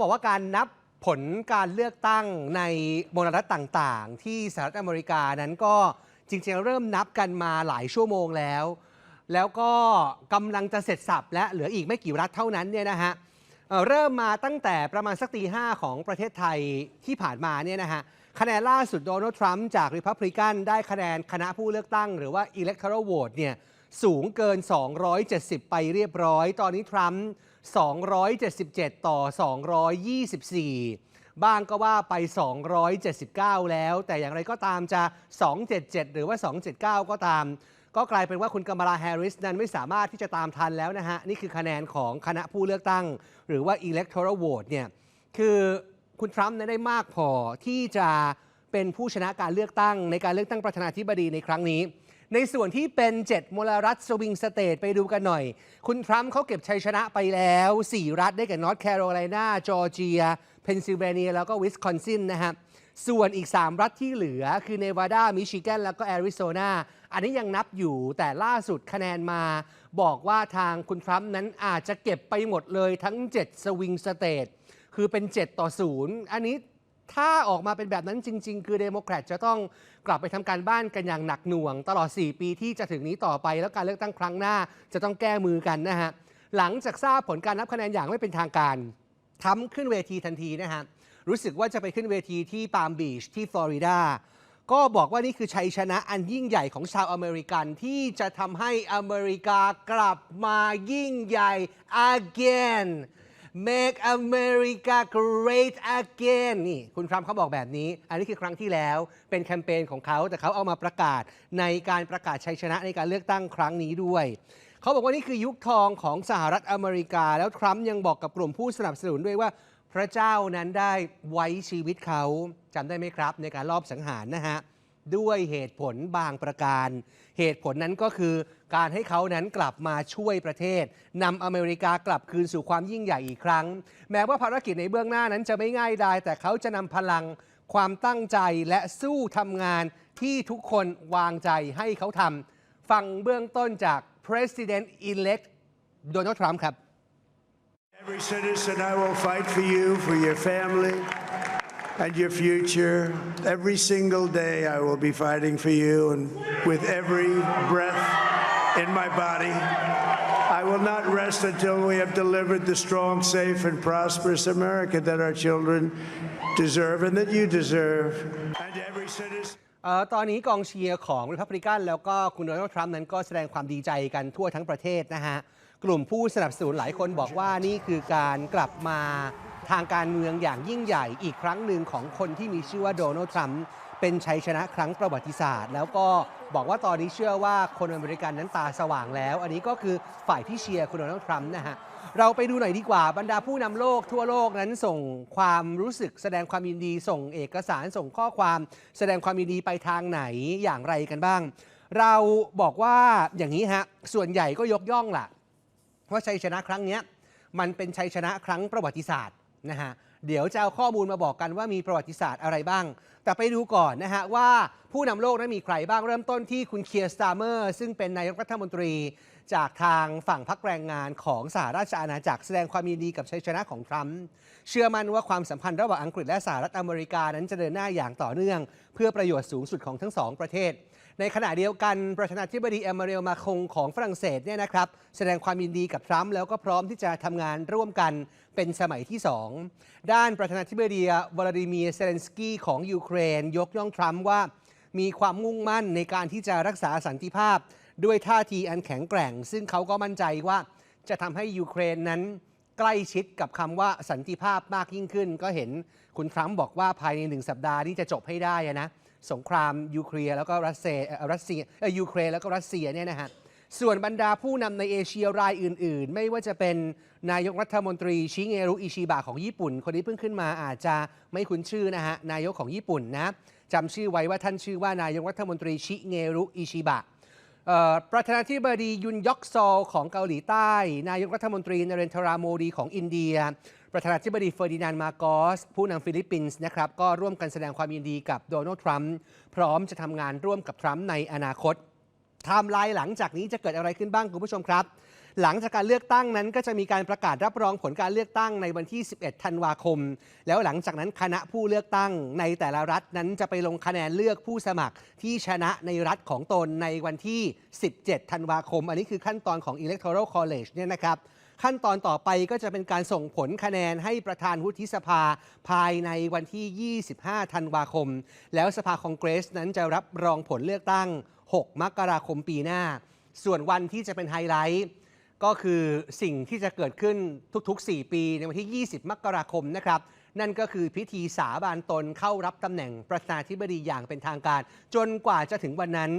บอกว่าการนับผลการเลือกตั้งในมลรัฐต่างๆ ที่สหรัฐอเมริกานั้นก็จริงๆ เริ่มนับกันมาหลายชั่วโมงแล้ว แล้วก็กำลังจะเสร็จสับและเหลืออีกไม่กี่รัฐเท่านั้นเนี่ยนะฮะเเริ่มมาตั้งแต่ประมาณสักตีห้าของประเทศไทยที่ผ่านมาเนี่ยนะฮะคะแนนล่าสุดโดนัลด์ทรัมป์จากริพับลิกันได้คะแนนคณะผู้เลือกตั้ง หรือว่า electoral vote เนี่ย สูงเกิน 270 ไปเรียบร้อย ตอนนี้ทรัมป์277 ต่อ 224 บ้างก็ว่าไป 279 แล้ว แต่อย่างไรก็ตามจะ 277 หรือว่า 279 ก็ตาม ก็กลายเป็นว่าคุณกมลาแฮร์ริสนั้นไม่สามารถที่จะตามทันแล้วนะฮะ นี่คือคะแนนของคณะผู้เลือกตั้ง หรือว่า electoral vote เนี่ย คือคุณทรัมป์นั้นได้มากพอที่จะเป็นผู้ชนะการเลือกตั้งในการเลือกตั้งประธานาธิบดีในครั้งนี้ ในส่วนที่เป็น 7 มลรัฐสวิงสเตทไปดูกันหน่อย คุณทรัมป์เขาเก็บชัยชนะไปแล้ว 4 รัฐได้แก่นอร์ทแคโรไลนาจอร์เจีย เพนซิลเวเนีย แล้วก็วิสคอนซินนะฮะส่วนอีก 3 รัฐที่เหลือคือเนวาดา มิชิแกน แล้วก็แอริโซนา อันนี้ยังนับอยู่แต่ล่าสุดคะแนนมา บอกว่าทางคุณทรัมป์นั้นอาจจะเก็บไปหมดเลยทั้ง 7 สวิงสเตทคือเป็น 7 ต่อ 0 อันนี้ ถ้าออกมาเป็นแบบนั้นจริง ๆ คือเดโมแครตจะต้องกลับไปทำการบ้านกันอย่างหนักหน่วง ตลอด 4 ปีที่จะถึงนี้ต่อไป แล้วการเลือกตั้งครั้งหน้าจะต้องแก้มือกันนะฮะ หลังจากทราบผลการนับคะแนนอย่างไม่เป็นทางการทำขึ้นเวทีทันทีนะฮะ รู้สึกว่าจะไปขึ้นเวทีที่ปาล์มบีชที่ฟลอริดา ก็บอกว่านี่คือชัยชนะอันยิ่งใหญ่ของชาวอเมริกันที่จะทำให้อเมริกากลับมายิ่งใหญ่ again make America great again นี่คุณทรัมป์เขาบอกแบบนี้ อันนี้คือครั้งที่แล้วเป็นแคมเปญของเขา แต่เขาเอามาประกาศในการประกาศชัยชนะในการเลือกตั้งครั้งนี้ด้วยเขาบอกว่านี่คือยุคทองของสหรัฐอเมริกา แล้วทรัมป์ยังบอกกับกลุ่มผู้สนับสนุนด้วยว่า พระเจ้านั้นได้ไว้ชีวิตเขาจำได้ไหมครับ ในการลอบสังหารนะฮะด้วยเหตุผลบางประการ เหตุผลนั้นก็คือ การให้เขานั้นกลับมาช่วยประเทศนำอเมริกากลับคืนสู่ความยิ่งใหญ่อีกครั้ง แม้ว่าภารกิจในเบื้องหน้านั้นจะไม่ง่ายดายแต่เขาจะนำพลังความตั้งใจและสู้ทำงานที่ทุกคนวางใจให้เขาทำฟังเบื้องต้นจาก President elect Donald Trump ครับ Every citizen, I will fight for you, for your family, and your future. Every single day, I will be fighting for you, and with every breath in my body, I will not rest until we have delivered the strong, safe, and prosperous America that our children deserve and that you deserve. And every citizen. เออตอนนี้กองเชียร์ของริพับลิกันแล้วก็คุณโดนัลด์ทรัมป์นั้นก็แสดงความดีใจกันทั่วทั้งประเทศนะฮะ กลุ่มผู้สนับสนุนหลายคนบอกว่านี่คือการกลับมาทางการเมืองอย่างยิ่งใหญ่อีกครั้งหนึ่งของคนที่มีชื่อว่าโดนัลด์ทรัมป์ เป็นชัยชนะครั้งประวัติศาสตร์ แล้วก็บอกว่าตอนนี้เชื่อว่าคนอเมริกันนั้นตาสว่างแล้ว อันนี้ก็คือฝ่ายที่เชียร์คุณโดนัลด์ทรัมป์นะฮะเราไปดูหน่อยดีกว่าบรรดาผู้นำโลกทั่วโลกนั้นส่งความรู้สึกแสดงความยินดี ส่งเอกสารส่งข้อความ แสดงความยินดีไปทางไหนอย่างไรกันบ้าง เราบอกว่าอย่างนี้ฮะส่วนใหญ่ก็ยกย่องล่ะว่าชัยชนะครั้งนี้มันเป็นชัยชนะครั้งประวัติศาสตร์นะฮะ เดี๋ยวจะเอาข้อมูลมาบอกกันว่ามีประวัติศาสตร์อะไรบ้าง แต่ไปดูก่อนนะฮะว่าผู้นำโลกนั้นมีใครบ้างเริ่มต้นที่คุณเคียร์สตาร์เมอร์ซึ่งเป็นนายกรัฐมนตรีจากทางฝั่งพรรคแรงงานของสหราชอาณาจักรแสดงความยินดีกับชัยชนะของทรัมป์เชื่อมั่นว่าความสัมพันธ์ระหว่างอังกฤษและสหรัฐอเมริกานั้นจะเดินหน้าอย่างต่อเนื่อง เพื่อประโยชน์สูงสุดของทั้งสองประเทศ ในขณะเดียวกันประธานาธิบดีเอมาเรลมาคงของฝรั่งเศสเนี่ยนะครับ แสดงความยินดีกับทรัมป์แล้วก็พร้อมที่จะทำงานร่วมกันเป็นสมัยที่ 2 ด้านประธานาธิบดีวลาดิเมียร์เซเลนสกี้ของยูเครน ยกย่องทรัมป์ว่า มีความมุ่งมั่นในการที่จะรักษาสันติภาพ ด้วยท่าทีอันแข็งแกร่ง ซึ่งเขาก็มั่นใจว่าจะทำให้ยูเครนนั้นใกล้ชิดกับคำว่าสันติภาพมากยิ่งขึ้น ก็เห็นคุณทรัมป์บอกว่าภายในหนึ่งสัปดาห์ที่จะจบให้ได้นะ สงครามยูเครนแล้วก็รัสเซียรัสเซียยูเครนแล้วก็รัสเซียเนี่ยนะฮะส่วนบรรดาผู้นำในเอเชียรายอื่น ๆ ไม่ว่าจะเป็นนายกรัฐมนตรีชิเงรุอิชิบะของญี่ปุ่น คนนี้เพิ่งขึ้นมาอาจจะไม่คุ้นชื่อนะฮะนายกของญี่ปุ่นนะจำชื่อไว้ว่าท่านชื่อว่านายกรัฐมนตรีชิเงรุอิชิบะประธานาธิบดียุนยอกซอลของเกาหลีใต้ นายกรัฐมนตรีนเรนทราโมดีของอินเดีย ประธานาธิบดีเฟอร์ดินานด์มาโกส ผู้นำฟิลิปปินส์นะครับก็ร่วมกันแสดงความยินดีกับโดนัลด์ทรัมป์พร้อมจะทำงานร่วมกับทรัมป์ในอนาคตไทม์ไลน์หลังจากนี้จะเกิดอะไรขึ้นบ้างคุณผู้ชมครับ หลังจากการเลือกตั้งนั้นก็จะมีการประกาศรับรองผลการเลือกตั้งในวันที่ 11 ธันวาคม แล้วหลังจากนั้นคณะผู้เลือกตั้งในแต่ละรัฐนั้นจะไปลงคะแนนเลือกผู้สมัครที่ชนะในรัฐของตนในวันที่ 17 ธันวาคม อันนี้คือขั้นตอนของ Electoral College เนี่ยนะครับ ขั้นตอนต่อไปก็จะเป็นการส่งผลคะแนนให้ประธานวุฒิสภาภายในวันที่ 25 ธันวาคม แล้วสภาคองเกรสนั้นจะรับรองผลเลือกตั้ง 6 มกราคมปีหน้า ส่วนวันที่จะเป็นไฮไลท์ก็คือสิ่งที่จะเกิดขึ้นทุกๆ 4 ปีในวันที่ 20 มกราคมนะครับ นั่นก็คือพิธีสาบานตนเข้ารับตำแหน่งประธานาธิบดีอย่างเป็นทางการ จนกว่าจะถึงวันนั้น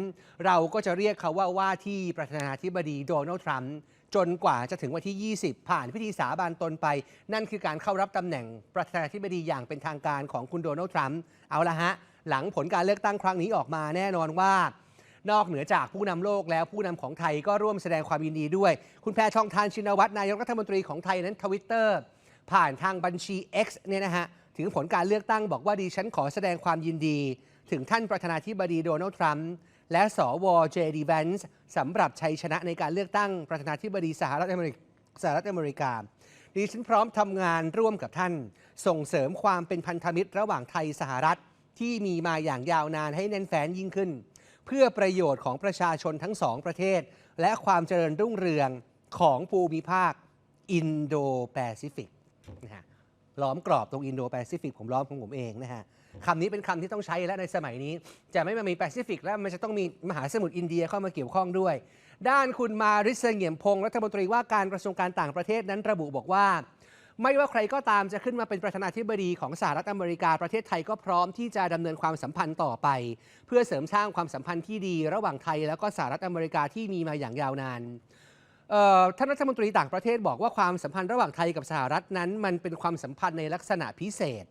เราก็จะเรียกเขาว่าว่าที่ประธานาธิบดีโดนัลด์ทรัมป์ จนกว่าจะถึงวันที่ 20 ผ่านพิธีสาบานตนไป นั่นคือการเข้ารับตำแหน่งประธานาธิบดีอย่างเป็นทางการของคุณโดนัลด์ทรัมป์เอาละฮะ หลังผลการเลือกตั้งครั้งนี้ออกมาแน่นอนว่า นอกเหนือจากผู้นำโลกแล้วผู้นำของไทยก็ร่วมแสดงความยินดีด้วย คุณแพทองทานชินวัตรนายกรัฐมนตรีของไทยนั้นทวิตเตอร์ผ่านทางบัญชี X เนี่ยนะฮะถึงผลการเลือกตั้งบอกว่าดิฉันขอแสดงความยินดี ถึงท่านประธานาธิบดีโดนัลด์ทรัมป์ และสวเจดีแวนส์สำหรับชัยชนะในการเลือกตั้งประธานาธิบดีสหรัฐอเมริกสหรัฐอเมริกาดิฉันพร้อมทำงานร่วมกับท่าน ส่งเสริมความเป็นพันธมิตรระหว่างไทยสหรัฐที่มีมาอย่างยาวนานให้แน่นแฟ้นยิ่งขึ้น เพื่อประโยชน์ของประชาชนทั้งสองประเทศ และความเจริญรุ่งเรืองของภูมิภาคอินโดแปซิฟิกนะฮะล้อมกรอบตรงอินโดแปซิฟิกผมล้อมของผมเองนะฮะ คำนี้เป็นคำที่ต้องใช้แล้วในสมัยนี้ จะไม่มามีแปซิฟิกแล้วมันจะต้องมีมหาสมุทรอินเดียเข้ามาเกี่ยวข้องด้วย ด้านคุณมาริสเงียมพงศ์รัฐมนตรีว่าการกระทรวงการต่างประเทศนั้นระบุบอกว่า ไม่ว่าใครก็ตามจะขึ้นมาเป็นประธานาธิบดีของสหรัฐอเมริกาประเทศไทยก็พร้อมที่จะดำเนินความสัมพันธ์ต่อไป เพื่อเสริมสร้างความสัมพันธ์ที่ดี ระหว่างไทยแล้วก็สหรัฐอเมริกาที่มีมาอย่างยาวนานท่านรัฐมนตรีต่างประเทศบอกว่าความสัมพันธ์ระหว่างไทยกับสหรัฐนั้น มันเป็นความสัมพันธ์ในลักษณะพิเศษ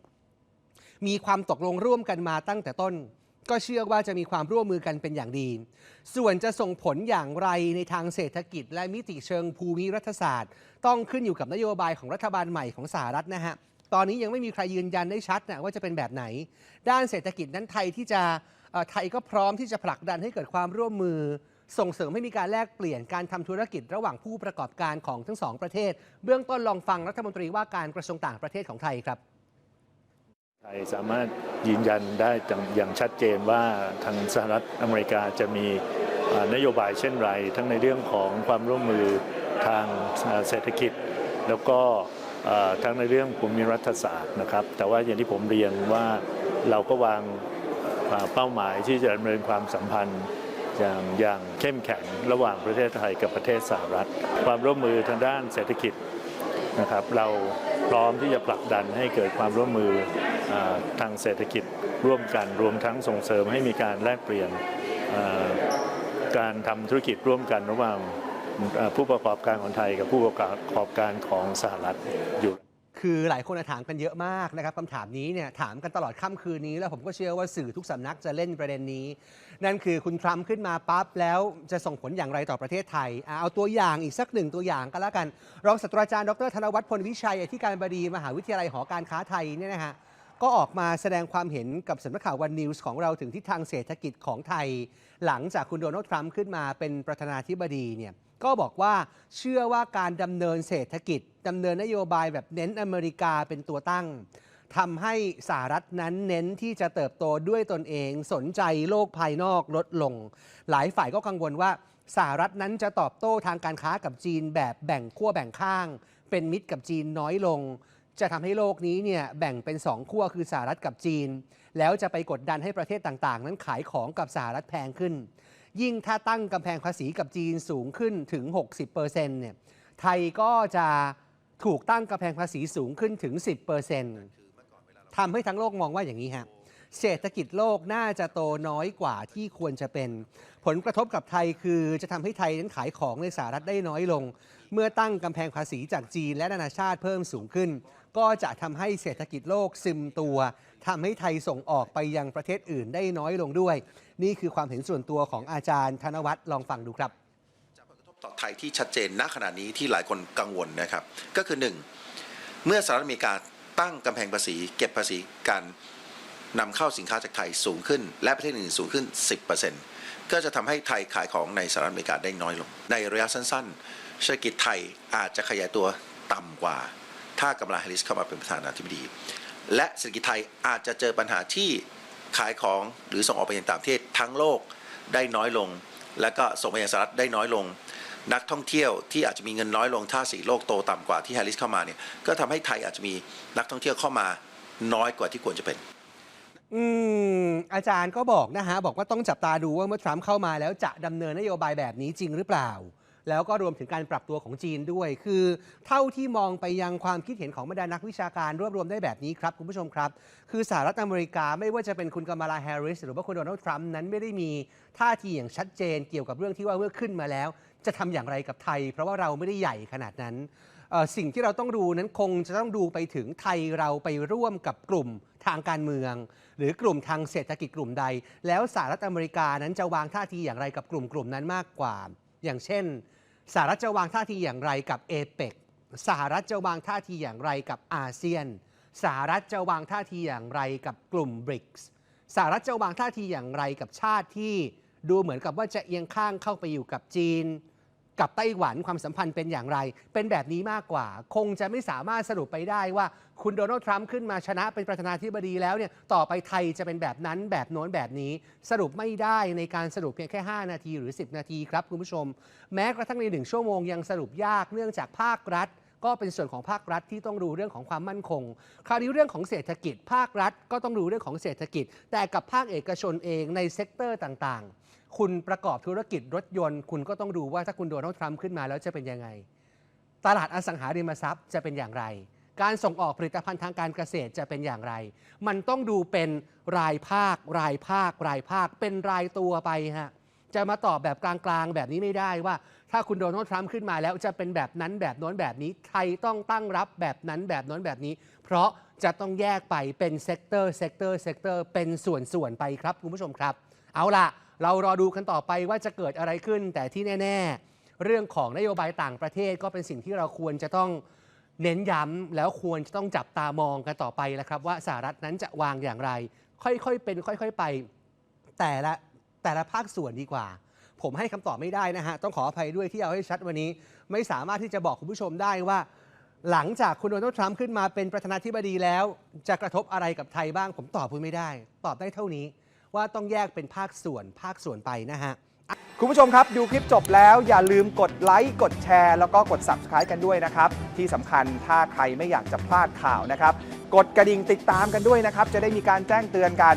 มีความตกลงร่วมกันมาตั้งแต่ต้น ก็เชื่อว่าจะมีความร่วมมือกันเป็นอย่างดี ส่วนจะส่งผลอย่างไรในทางเศรษฐกิจ และมิติเชิงภูมิรัฐศาสตร์ ต้องขึ้นอยู่กับนโยบายของรัฐบาลใหม่ของสหรัฐนะฮะตอนนี้ยังไม่มีใครยืนยันได้ชัดนะว่าจะเป็นแบบไหน ด้านเศรษฐกิจนั้นไทยที่จะไทยก็พร้อมที่จะผลักดันให้เกิดความร่วมมือ ส่งเสริมให้มีการแลกเปลี่ยนการทำธุรกิจระหว่างผู้ประกอบการของทั้งสองประเทศ เบื้องต้นลองฟังรัฐมนตรีว่าการกระทรวงต่างประเทศของไทยครับ ไทยสามารถยืนยันได้อย่างชัดเจนว่าทางสหรัฐอเมริกาจะมีนโยบายเช่นไร ทั้งในเรื่องของความร่วมมือทางเศรษฐกิจ แล้วก็ทั้งในเรื่องภูมิรัฐศาสตร์นะครับ แต่ว่าอย่างที่ผมเรียนว่าเราก็วางเป้าหมายที่จะดำเนินความสัมพันธ์อย่างอย่างเข้มแข็งระหว่างประเทศไทยกับประเทศสหรัฐ ความร่วมมือทางด้านเศรษฐกิจนะครับ เราพร้อมที่จะผลักดันให้เกิดความร่วมมือ ทางเศรษฐกิจร่วมกันรวมทั้งส่งเสริมให้มีการแลกเปลี่ยนการทำธุรกิจร่วมกันระหว่างผู้ประกอบการของไทยกับผู้ประกอบการของสหรัฐอยู่คือหลายคนถามกันเยอะมากนะครับคำถามนี้เนี่ยถามกันตลอดค่ำคืนนี้ แล้วผมก็เชื่อว่าสื่อทุกสำนักจะเล่นประเด็นนี้ นั่นคือคุณทรัมป์ขึ้นมาปั๊บแล้วจะส่งผลอย่างไรต่อประเทศไทย เอาตัวอย่างอีกสักหนึ่งตัวอย่างก็แล้วกัน รองศาสตราจารย์ดรธนวัฒน์พลวิชัยอธิการบดีมหาวิทยาลัยหอการค้าไทยเนี่ยนะฮะ ก็ออกมาแสดงความเห็นกับสำนักข่าววันนิวส์ของเราถึงทิศทางเศรษฐกิจของไทย หลังจากคุณโดนัลด์ทรัมป์ขึ้นมาเป็นประธานาธิบดีเนี่ยก็บอกว่าเชื่อว่าการดำเนินเศรษฐกิจดำเนินนโยบายแบบเน้นอเมริกาเป็นตัวตั้งทำให้สหรัฐนั้นเน้นที่จะเติบโตด้วยตนเองสนใจโลกภายนอกลดลง หลายฝ่ายก็กังวลว่าสหรัฐนั้นจะตอบโต้ทางการค้ากับจีนแบบแบ่งขั้วแบ่งข้าง เป็นมิตรกับจีนน้อยลง จะทำให้โลกนี้เนี่ยแบ่งเป็นสองขั้วคือสหรัฐกับจีน แล้วจะไปกดดันให้ประเทศต่างๆ นั้นขายของกับสหรัฐแพงขึ้น ยิ่งถ้าตั้งกำแพงภาษีกับจีนสูงขึ้นถึง 60%เนี่ยไทยก็จะถูกตั้งกำแพงภาษีสูงขึ้นถึง 10%ทำให้ทั้งโลกมองว่าอย่างนี้ฮะเศรษฐกิจโลกน่าจะโตน้อยกว่าที่ควรจะเป็น ผลกระทบกับไทยคือจะทำให้ไทยนั้นขายของในสหรัฐได้น้อยลง เมื่อตั้งกำแพงภาษีจากจีนและนานาชาติเพิ่มสูงขึ้น ก็จะทำให้เศรษฐกิจโลกซึมตัวทำให้ไทยส่งออกไปยังประเทศอื่นได้น้อยลงด้วย นี่คือความเห็นส่วนตัวของอาจารย์ธนวัฒน์ลองฟังดูครับจากผลกระทบต่อไทยที่ชัดเจนณขณะนี้ที่หลายคนกังวลนะครับ ก็คือ 1. เมื่อสหรัฐอเมริกาตั้งกำแพงภาษี เก็บภาษีการนำเข้าสินค้าจากไทยสูงขึ้น และประเทศอื่นสูงขึ้น 10%ก็จะทำให้ไทยขายของในสหรัฐอเมริกาได้น้อยลง ในระยะสั้นๆเศรษฐกิจไทยอาจจะขยายตัวต่ำกว่า ถ้ากำลาแฮร์ริสเข้ามาเป็นประธานาธิบดี และเศรษฐกิจไทยอาจจะเจอปัญหาที่ขายของหรือส่งออกไปยังต่างประเทศทั้งโลกได้น้อยลง และก็ส่งไปยังสหรัฐได้น้อยลง นักท่องเที่ยวที่อาจจะมีเงินน้อยลงถ้าสีโลกโตต่ำกว่าที่แฮร์ริสเข้ามาเนี่ยก็ทำให้ไทยอาจจะมีนักท่องเที่ยวเข้ามาน้อยกว่าที่ควรจะเป็นอืมอาจารย์ก็บอกนะฮะ บอกว่าต้องจับตาดูว่าเมื่อทรัมป์เข้ามาแล้วจะดำเนินนโยบายแบบนี้จริงหรือเปล่า แล้วก็รวมถึงการปรับตัวของจีนด้วย คือเท่าที่มองไปยังความคิดเห็นของบรรดานักวิชาการรวบรวมได้แบบนี้ครับ คุณผู้ชมครับ คือสหรัฐอเมริกาไม่ว่าจะเป็นคุณกามาลาแฮร์ริสหรือว่าคุณโดนัลด์ทรัมป์นั้นไม่ได้มีท่าทีอย่างชัดเจนเกี่ยวกับเรื่องที่ว่าเมื่อขึ้นมาแล้ว จะทำอย่างไรกับไทย เพราะว่าเราไม่ได้ใหญ่ขนาดนั้นสิ่งที่เราต้องดูนั้นคงจะต้องดูไปถึงไทยเราไปร่วมกับกลุ่มทางการเมือง หรือกลุ่มทางเศรษฐกิจกลุ่มใด แล้วสหรัฐอเมริกานั้นจะวางท่าทีอย่างไรกับกลุ่มกลุ่มนั้นมากกว่า อย่างเช่นสหรัฐจะวางท่าทีอย่างไรกับเอเปกสหรัฐจะวางท่าทีอย่างไรกับอาเซียน สหรัฐจะวางท่าทีอย่างไรกับกลุ่มบริกส์สหรัฐจะวางท่าทีอย่างไรกับชาติที่ดูเหมือนกับว่าจะเอียงข้างเข้าไปอยู่กับจีน กับไต้หวันความสัมพันธ์เป็นอย่างไร เป็นแบบนี้มากกว่า คงจะไม่สามารถสรุปไปได้ว่า คุณโดนัลด์ทรัมป์ขึ้นมาชนะเป็นประธานาธิบดีแล้วเนี่ยต่อไปไทยจะเป็นแบบนั้นแบบโน้นแบบนี้ สรุปไม่ได้ในการสรุปเพียงแค่ 5 นาทีหรือ 10 นาทีครับคุณผู้ชม แม้กระทั่งในหนึ่งชั่วโมงยังสรุปยากเนื่องจากภาครัฐ ก็เป็นส่วนของภาครัฐที่ต้องดูเรื่องของความมั่นคง คราวนี้เรื่องของเศรษฐกิจ ภาครัฐก็ต้องดูเรื่องของเศรษฐกิจ แต่กับภาคเอกชนเองในเซกเตอร์ต่างๆ คุณประกอบธุรกิจรถยนต์ คุณก็ต้องดูว่าถ้าคุณโดนทรัมป์ขึ้นมาแล้วจะเป็นยังไง ตลาดอสังหาริมทรัพย์จะเป็นอย่างไรการส่งออกผลิตภัณฑ์ทางการเกษตรจะเป็นอย่างไร มันต้องดูเป็นรายภาค รายภาค รายภาค เป็นรายตัวไปฮะ จะมาตอบแบบกลางๆ แบบนี้ไม่ได้ว่า ถ้าคุณโดนัลด์ทรัมป์ขึ้นมาแล้วจะเป็นแบบนั้นแบบโน้นแบบนี้ไทยต้องตั้งรับแบบนั้นแบบโน้นแบบนี้ เพราะจะต้องแยกไปเป็นเซกเตอร์เซกเตอร์เซกเตอร์เป็นส่วนๆไปครับคุณผู้ชมครับ เอาล่ะ เรารอดูกันต่อไปว่าจะเกิดอะไรขึ้น แต่ที่แน่ ๆ เรื่องของนโยบายต่างประเทศก็เป็นสิ่งที่เราควรจะต้องเน้นย้ำแล้วควรจะต้องจับตามองกันต่อไปแล้วครับ ว่าสหรัฐนั้นจะวางอย่างไร ค่อยๆเป็น ค่อย ๆ ไป แต่ละ แต่ละภาคส่วนดีกว่า ผมให้คำตอบไม่ได้นะฮะ ต้องขออภัยด้วยที่เอาให้ชัดวันนี้ ไม่สามารถที่จะบอกคุณผู้ชมได้ว่า หลังจากคุณโดนัลด์ทรัมป์ขึ้นมาเป็นประธานาธิบดีแล้ว จะกระทบอะไรกับไทยบ้าง ผมตอบคุณไม่ได้ ตอบได้เท่านี้ ว่าต้องแยกเป็นภาคส่วน ภาคส่วนไปนะฮะคุณผู้ชมครับ ดูคลิปจบแล้วอย่าลืมกดไลค์กดแชร์ แล้วก็กด Subscribe กันด้วยนะครับ ที่สำคัญถ้าใครไม่อยากจะพลาดข่าวนะครับ กดกระดิ่งติดตามกันด้วยนะครับ จะได้มีการแจ้งเตือนกัน